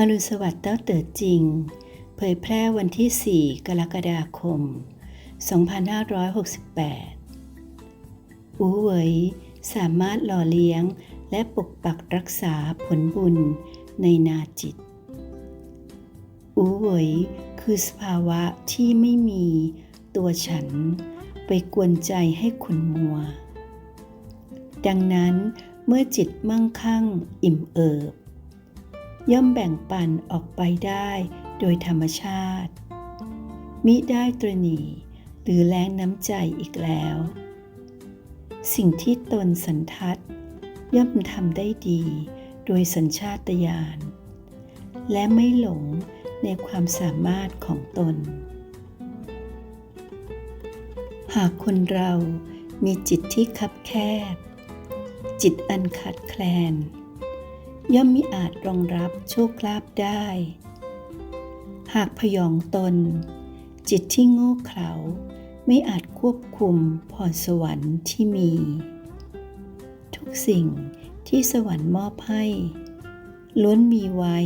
อรุณสวัสดิ์เต้าเต๋อจริง เผยแพร่วันที่ 4 กรกฎาคม 2568 อูเหวยสามารถหล่อเลี้ยงและปกปักรักษาผลบุญในนาจิต อูเหวยคือสภาวะที่ไม่มีตัวฉันไปกวนใจให้ขุนมัว ดังนั้นเมื่อจิตมั่งคั่งอิ่มเอิบ ย่อมแบ่งปันออกไปได้โดยธรรมชาติ มิได้ตรณีหรือแรงน้ำใจอีกแล้ว สิ่งที่ตนสันทัด ย่อมทำได้ดีโดยสัญชาตญาณและไม่หลงในความสามารถของตน หากคนเรามีจิตที่คับแคบ จิตอันขาดแคลน ย่อมมิอาจรองรับโชคลาภได้ หากพยองตน จิตที่โง่เขลาไม่อาจควบคุมพรสวรรค์ที่มี ทุกสิ่งที่สวรรค์มอบให้ ล้วนมีไว้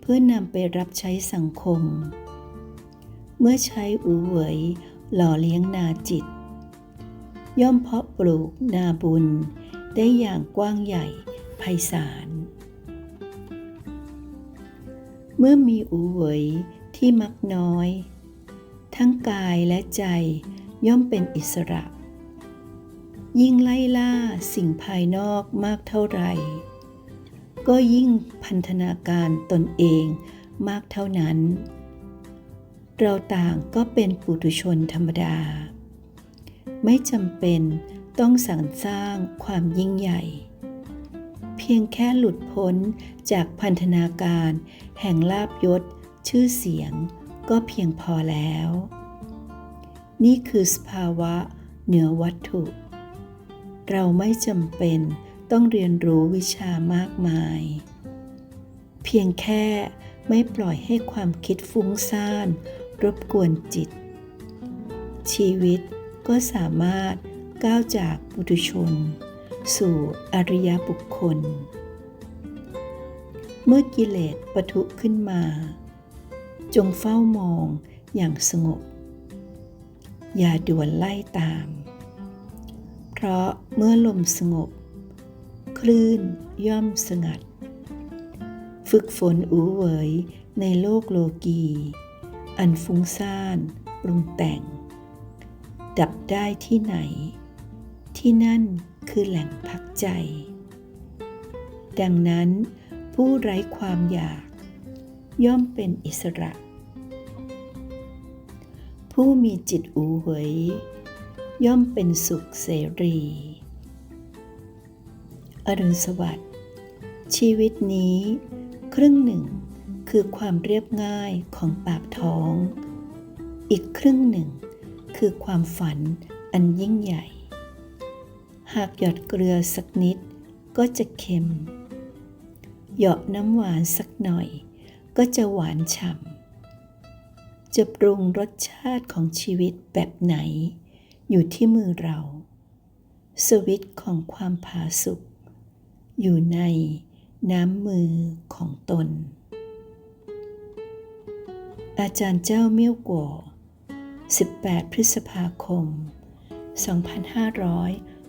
เพื่อนำไปรับใช้สังคม เมื่อใช้อูเหวยหล่อเลี้ยงนาจิต ย่อมเพาะปลูกนาบุญได้อย่างกว้างใหญ่ไพศาล เมื่อมีอูเหวยที่มักน้อย ทั้งกายและใจย่อมเป็นอิสระ ยิ่งไล่ล่าสิ่งภายนอกมากเท่าไหร่ ก็ยิ่งพันธนาการตนเองมากเท่านั้น เราต่างก็เป็นปุถุชนธรรมดา ไม่จำเป็นต้องสรรสร้างความยิ่งใหญ่ เพียงแค่หลุดพ้นจากพันธนาการ แห่งลาบยศ ชื่อเสียง ก็เพียงพอแล้ว นี่คือสภาวะเหนือวัตถุ เราไม่จำเป็นต้องเรียนรู้วิชามากมาย เพียงแค่ไม่ปล่อยให้ความคิดฟุ้งซ่าน รบกวนจิต ชีวิตก็สามารถก้าวจากปุถุชน สู่อริยบุคคล เมื่อกิเลสปะทุขึ้นมา จงเฝ้ามองอย่างสงบ อย่าด่วนไล่ตาม เพราะเมื่อลมสงบ คลื่นย่อมสงัด ฝึกฝนอูเวยในโลกโลกี อันฟุ้งซ่านปรุงแต่ง ดับได้ที่ไหน ที่นั่น คือแหล่งพักใจ ดังนั้น ผู้ไร้ความอยาก ย่อมเป็นอิสระ ผู้มีจิตอูเหวยย่อมเป็นสุขเสรี อรุณสวัสดิ์ชีวิตนี้ ครึ่งหนึ่งคือความเรียบง่ายของปากท้อง อีกครึ่งหนึ่งคือความฝันอันยิ่งใหญ่ หากหยอดเกลือสักนิดก็จะเค็ม หยาะน้ำหวานสักหน่อย ก็จะหวานฉ่ำ จะปรุงรสชาติของชีวิตแบบไหน อยู่ที่มือเรา สวิตของความผาสุกอยู่ในน้ำมือของตน อาจารย์เจ้าเมี่ยวกัว18 พฤษภาคม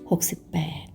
68